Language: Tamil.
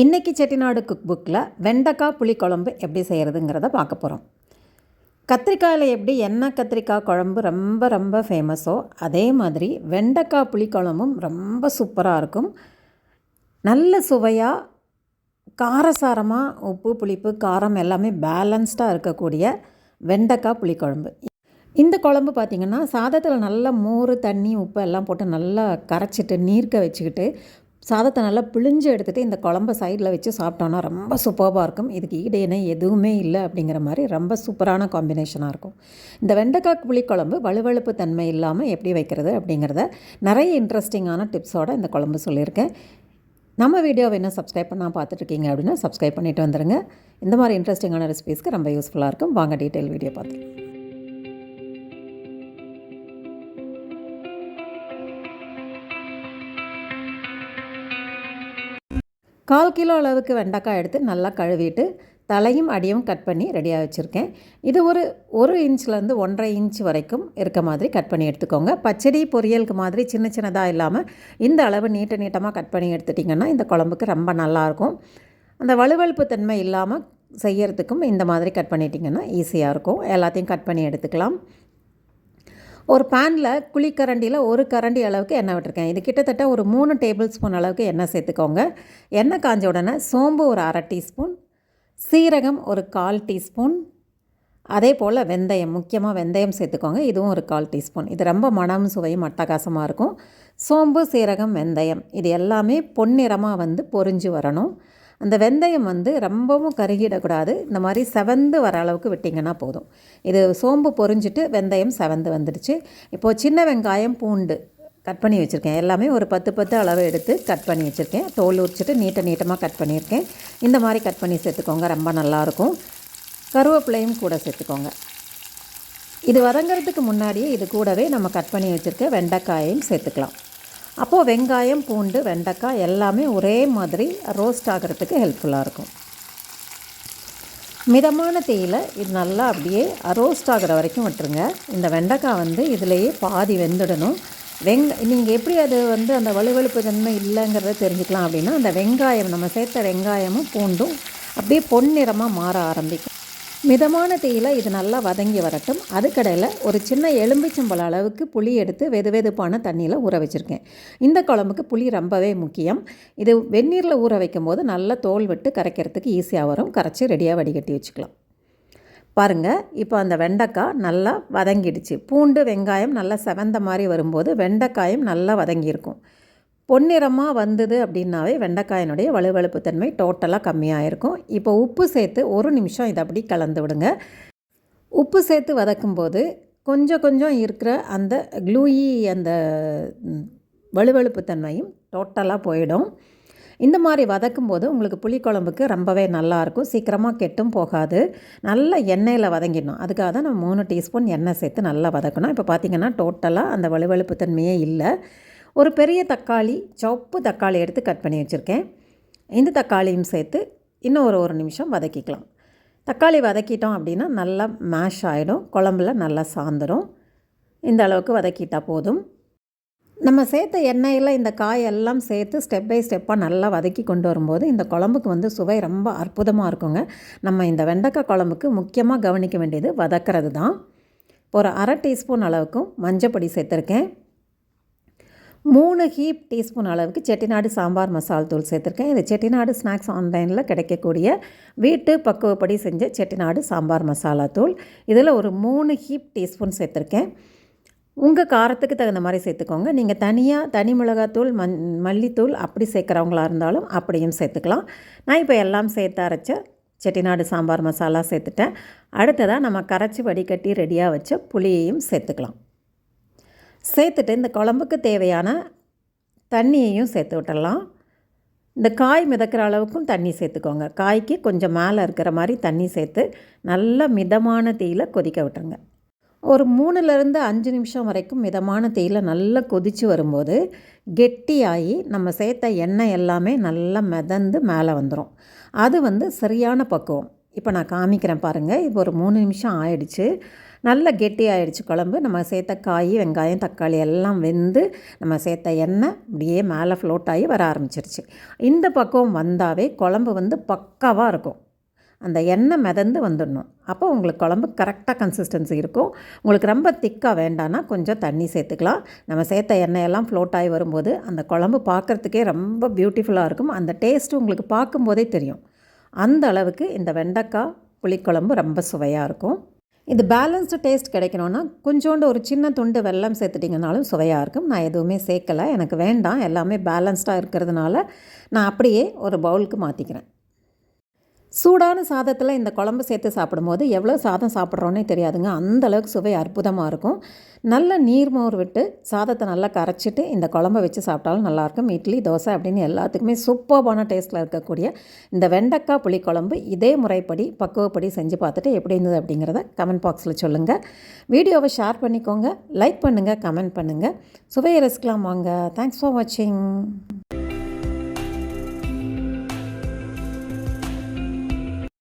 இன்றைக்கி செட்டிநாடு குக் புக்கில் வெண்டைக்காய் புளிக்குழம்பு எப்படி செய்கிறதுங்கிறத பார்க்க போகிறோம் கத்திரிக்காயில் எப்படி எண்ணெய் கத்திரிக்காய் குழம்பு ரொம்ப ரொம்ப ஃபேமஸோ அதே மாதிரி வெண்டைக்காய் புளிக்குழம்பும் ரொம்ப சூப்பராக இருக்கும். நல்ல சுவையாக காரசாரமாக உப்பு புளிப்பு காரம் எல்லாமே பேலன்ஸ்டாக இருக்கக்கூடிய வெண்டைக்காய் புளிக்குழம்பு. இந்த குழம்பு பார்த்திங்கன்னா சாதத்தில் நல்லா மோர் தண்ணி உப்பு எல்லாம் போட்டு நல்லா கரைச்சிட்டு நீர்க்க வச்சுக்கிட்டு சாதத்தை நல்லா பிழிஞ்சு எடுத்துகிட்டு இந்த குழம்ப சைடில் வச்சு சாப்பிட்டோன்னா ரொம்ப சூப்பராக இருக்கும். இதுக்கு ஈடு இணை எதுவுமே இல்லை அப்படிங்கிற மாதிரி ரொம்ப சூப்பரான காம்பினேஷனாக இருக்கும். இந்த வெண்டைக்காய் புளிக்குழம்பு வலுவழுப்பு தன்மை இல்லாமல் எப்படி வைக்கிறது அப்படிங்கிறத நிறைய இன்ட்ரெஸ்டிங்கான டிப்ஸோடு இந்த குழம்பு சொல்லியிருக்கேன். நம்ம வீடியோவை என்ன சப்ஸ்கிரைப் பண்ணால் பார்த்துட்ருக்கீங்க அப்படின்னா சப்ஸ்கிரைப் பண்ணிவிட்டு வந்துடுங்க இந்த மாதிரி இன்ட்ரெஸ்டிங்கான ரெசிபீஸ்க்கு ரொம்ப யூஸ்ஃபுல்லாக இருக்கும். வாங்க டீட்டெயில் வீடியோ பார்த்துக்கலாம் கால் கிலோ அளவுக்கு வெண்டைக்காய் எடுத்து நல்லா கழுவிட்டு தலையும் அடியும் கட் பண்ணி ரெடியாக வச்சுருக்கேன். இது ஒரு ஒரு இன்ச்லேருந்து ஒன்றரை இன்ச் வரைக்கும் இருக்க மாதிரி கட் பண்ணி எடுத்துக்கோங்க. பச்சடி பொரியலுக்கு மாதிரி சின்ன சின்னதாக இல்லாமல் இந்த அளவு நீட்ட நீட்டமாக கட் பண்ணி எடுத்துட்டிங்கன்னா இந்த குழம்புக்கு ரொம்ப நல்லாயிருக்கும். அந்த வலுவழுப்பு தன்மை இல்லாமல் செய்யறதுக்கும் இந்த மாதிரி கட் பண்ணிட்டிங்கன்னா ஈஸியாக இருக்கும். எல்லாத்தையும் கட் பண்ணி எடுத்துக்கலாம். ஒரு பேனில் குழிக்கரண்டியில் ஒரு கரண்டி அளவுக்கு எண்ணெய் விட்டுருக்கேன். இது கிட்டத்தட்ட ஒரு மூணு டேபிள் ஸ்பூன் அளவுக்கு எண்ணெய் சேர்த்துக்கோங்க. எண்ணெய் காஞ்ச உடனே சோம்பு ஒரு அரை டீஸ்பூன் சீரகம் ஒரு கால் டீஸ்பூன் அதே போல் வெந்தயம் முக்கியமாக வெந்தயம் சேர்த்துக்கோங்க. இதுவும் ஒரு கால் டீஸ்பூன் இது ரொம்ப மனம் சுவையும் அட்டகாசமாக இருக்கும். சோம்பு சீரகம் வெந்தயம் இது எல்லாமே பொன்னிறமாக வந்து பொறிஞ்சு வரணும். அந்த வெந்தயம் வந்து ரொம்பவும் கருகிடக்கூடாது. இந்த மாதிரி செவந்து வர அளவுக்கு விட்டிங்கன்னா போதும். இது சோம்பு பொறிஞ்சிட்டு வெந்தயம் செவந்து வந்துடுச்சு. இப்போது சின்ன வெங்காயம் பூண்டு கட் பண்ணி வச்சுருக்கேன். எல்லாமே ஒரு பத்து பத்து அளவு எடுத்து கட் பண்ணி வச்சுருக்கேன். தோல் உரிச்சிட்டு நீட்ட நீட்டமாக கட் பண்ணியிருக்கேன். இந்த மாதிரி கட் பண்ணி சேர்த்துக்கோங்க. ரொம்ப நல்லாயிருக்கும். கருவேப்பிலையும் கூட சேர்த்துக்கோங்க. இது வதங்கிறதுக்கு முன்னாடியே இது கூடவே நம்ம கட் பண்ணி வச்சுருக்க வெண்டைக்காயையும் சேர்த்துக்கலாம். அப்போது வெங்காயம் பூண்டு வெண்டைக்காய் எல்லாமே ஒரே மாதிரி ரோஸ்ட் ஆகிறதுக்கு ஹெல்ப்ஃபுல்லாக இருக்கும். மிதமான தீயில் இது நல்லா அப்படியே ரோஸ்ட் ஆகிற வரைக்கும் விட்டுருங்க. இந்த வெண்டைக்காய் வந்து இதிலேயே பாதி வெந்துடணும். வெங் நீங்கள் எப்படி அது வந்து அந்த வலுவழுப்பு தன்மை இல்லைங்கிறத தெரிஞ்சுக்கலாம் அப்படின்னா அந்த வெங்காயம் நம்ம சேர்த்த வெங்காயமும் பூண்டும் அப்படியே பொன்னிறமாக மாற ஆரம்பிக்கும். மிதமான தீயில் இது நல்லா வதங்கி வரட்டும். அதுக்கடையில் ஒரு சின்ன எலும்பிச்சம்பழ அளவுக்கு புளி எடுத்து வெது வெதுப்பான தண்ணியில் ஊற வச்சுருக்கேன். இந்த குழம்புக்கு புளி ரொம்பவே முக்கியம். இது வெந்நீரில் ஊற வைக்கும் போது நல்லா தோல் விட்டு கரைக்கிறதுக்கு ஈஸியாக வரும். கரைச்சி ரெடியாக வடிகட்டி வச்சுக்கலாம். பாருங்கள் இப்போ அந்த வெண்டைக்காய் நல்லா வதங்கிடுச்சு. பூண்டு வெங்காயம் நல்லா செவந்த மாதிரி வரும்போது வெண்டைக்காயும் நல்லா வதங்கியிருக்கும். பொன்னிறமாக வந்தது அப்படின்னாவே வெண்டைக்காயினுடைய வலுவழுப்பு தன்மை டோட்டலாக கம்மியாக இருக்கும் இப்போ உப்பு சேர்த்து ஒரு நிமிஷம் இதை அப்படி கலந்து விடுங்க. உப்பு சேர்த்து வதக்கும்போது கொஞ்சம் கொஞ்சம் இருக்கிற அந்த க்ளூயி அந்த வலுவழுப்பு தன்மையும் டோட்டலாக போயிடும். இந்த மாதிரி வதக்கும் போது உங்களுக்கு புளிக்குழம்புக்கு ரொம்பவே நல்லாயிருக்கும். சீக்கிரமாக கெட்டும் போகாது. நல்லா எண்ணெயில் வதங்கிடணும். அதுக்காக தான் நம்ம மூணு டீஸ்பூன் எண்ணெய் சேர்த்து நல்லா வதக்கணும். இப்போ பார்த்திங்கன்னா டோட்டலாக அந்த வலுவழுப்பு தன்மையே இல்லை. ஒரு பெரிய தக்காளி சவப்பு தக்காளி எடுத்து கட் பண்ணி வச்சுருக்கேன். இந்த தக்காளியும் சேர்த்து இன்னும் ஒரு ஒரு நிமிஷம் வதக்கிக்கலாம். தக்காளி வதக்கிட்டோம் அப்படின்னா நல்லா மேஷ் ஆகிடும் குழம்புல நல்லா சாந்துடும் இந்த அளவுக்கு வதக்கிட்டால் போதும். நம்ம சேர்த்த எண்ணெயில் இந்த காயெல்லாம் சேர்த்து ஸ்டெப் பை ஸ்டெப்பாக நல்லா வதக்கி கொண்டு வரும்போது இந்த குழம்புக்கு வந்து சுவை ரொம்ப அற்புதமாக இருக்குங்க. நம்ம இந்த வெண்டைக்காய் குழம்புக்கு முக்கியமாக கவனிக்க வேண்டியது வதக்கிறது தான். ஒரு அரை டீஸ்பூன் அளவுக்கும் மஞ்சப்பொடி சேர்த்துருக்கேன். மூணு ஹீப் டீஸ்பூன் அளவுக்கு செட்டிநாடு சாம்பார் மசால் தூள் சேர்த்துருக்கேன். இது செட்டிநாடு ஸ்நாக்ஸ் ஆன்லைனில் கிடைக்கக்கூடிய வீட்டு பக்குவப்படி செஞ்ச செட்டிநாடு சாம்பார் மசாலா தூள். இதில் ஒரு மூணு ஹீப் டீஸ்பூன் சேர்த்துருக்கேன். உங்கள் காரத்துக்கு தகுந்த மாதிரி சேர்த்துக்கோங்க. நீங்கள் தனியாக தனி மிளகாத்தூள் மண் மல்லித்தூள் அப்படி சேர்க்குறவங்களா இருந்தாலும் அப்படியும் சேர்த்துக்கலாம். நான் இப்போ எல்லாம் சேர்த்து அரைச்ச செட்டிநாடு சாம்பார் மசாலா சேர்த்துட்டேன். அடுத்ததாக நம்ம கரைச்சி வடிகட்டி ரெடியாக வச்ச புளியையும் சேர்த்துக்கலாம். சேர்த்துட்டு இந்த குழம்புக்கு தேவையான தண்ணியையும் சேர்த்து விட்டுடலாம். இந்த காய் மிதக்கிற அளவுக்கும் தண்ணி சேர்த்துக்கோங்க. காய்க்கு கொஞ்சம் மேலே இருக்கிற மாதிரி தண்ணி சேர்த்து நல்லா மிதமான தீயில் கொதிக்க விட்டுருங்க. ஒரு மூணுலேருந்து அஞ்சு நிமிஷம் வரைக்கும் மிதமான தீயில் நல்லா கொதித்து வரும்போது கெட்டியாகி நம்ம சேர்த்த எண்ணெய் எல்லாமே நல்லா மிதந்து மேலே வந்துடும் அது வந்து சரியான பக்குவம். இப்போ நான் காமிக்கிறேன் பாருங்கள் இப்போ ஒரு மூணு நிமிஷம் ஆயிடுச்சு. நல்ல கெட்டியாயிடுச்சு குழம்பு. நம்ம சேர்த்த காய் வெங்காயம் தக்காளி எல்லாம் வெந்து நம்ம சேர்த்த எண்ணெய் அப்படியே மேலே ஃப்ளோட் ஆகி வர ஆரம்பிச்சிருச்சு. இந்த பக்கம் வந்தாவே குழம்பு வந்து பக்காவாக இருக்கும். அந்த எண்ணெய் மிதந்து வந்துடணும். அப்போ உங்களுக்கு குழம்பு கரெக்டாக கன்சிஸ்டன்சி இருக்கும். உங்களுக்கு ரொம்ப திக்காக வேண்டான்னா கொஞ்சம் தண்ணி சேர்த்துக்கலாம். நம்ம சேர்த்த எண்ணெயெல்லாம் ஃப்ளோட் ஆகி வரும்போது அந்த குழம்பு பார்க்குறதுக்கே ரொம்ப பியூட்டிஃபுல்லாக இருக்கும். அந்த டேஸ்ட்டு உங்களுக்கு பார்க்கும்போதே தெரியும். அந்த அளவுக்கு இந்த வெண்டைக்காய் புளிக்குழம்பு ரொம்ப சுவையாக இருக்கும். இது பேலன்ஸ்டு டேஸ்ட் கிடைக்கணும்னா கொஞ்சோண்டு ஒரு சின்ன துண்டு வெல்லம் சேர்த்துட்டிங்கனாலும் சுவையாக இருக்கும். நான் எதுவுமே சேர்க்கலை. எனக்கு வேண்டாம். எல்லாமே பேலன்ஸ்டாக இருக்கிறதுனால நான் அப்படியே ஒரு பவுலுக்கு மாற்றிக்கிறேன் சூடான சாதத்தில் இந்த குழம்பு சேர்த்து சாப்பிடும்போது எவ்வளோ சாதம் சாப்பிட்றோன்னே தெரியாதுங்க. அந்த அளவுக்கு சுவை அற்புதமாக இருக்கும். நல்ல நீர்மோர் விட்டு சாதத்தை நல்லா கரைச்சிட்டு இந்த குழம்பை வச்சு சாப்பிட்டாலும் நல்லாயிருக்கும் இட்லி தோசை அப்படின்னு எல்லாத்துக்குமே சூப்பர்பான டேஸ்ட்டில் இருக்கக்கூடிய இந்த வெண்டைக்காய் புளிக்குழம்பு இதே முறைப்படி பக்குவப்படி செஞ்சு பார்த்துட்டு எப்படி இருந்தது அப்படிங்கிறத கமெண்ட் பாக்ஸில் சொல்லுங்கள் வீடியோவை ஷேர் பண்ணிக்கோங்க. லைக் பண்ணுங்கள் கமெண்ட் பண்ணுங்கள் சுவையை ரசிக்கலாம் வாங்க. தேங்க்ஸ் ஃபார் வாட்சிங்